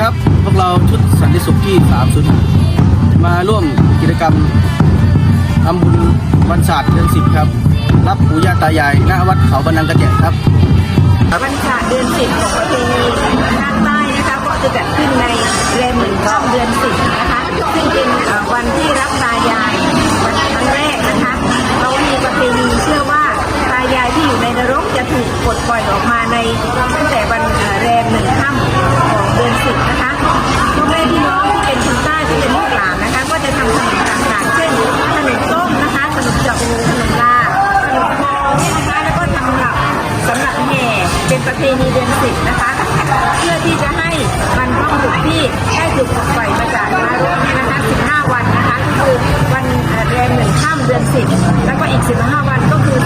ครับ พวกเราชุดสันติสุขที่300มาร่วมกิจกรรมทำบุญวันศาสตร์เดือนสิบครับ รับปู่ย่าตายายณวัดเขาบันนังกระแจครับวันศาสตร์เดือนสิบของประเพณีภาคใต้นะคะก็จะจัดขึ้นในแรมหนึ่งค่ำเดือนสิบนะคะซึ่งเป็นวันที่รับตายายวันครั้งแรกนะคะเรามีประเพณีเชื่อว่าตายายที่อยู่ในนรกจะถูกปลดปล่อยออกมาในตั้งแต่ เป็นประเพณีเดือนสิบนะคะ เพื่อที่จะให้บรรพบุรุษที่ได้ถูกปลดปล่อยมาจากนรกเนี่ยนะคะ15 วันนะคะก็คือวันเอ่อแรมหนึ่งข้ามเดือนสิบแล้วก็อีก 15 วันก็คือ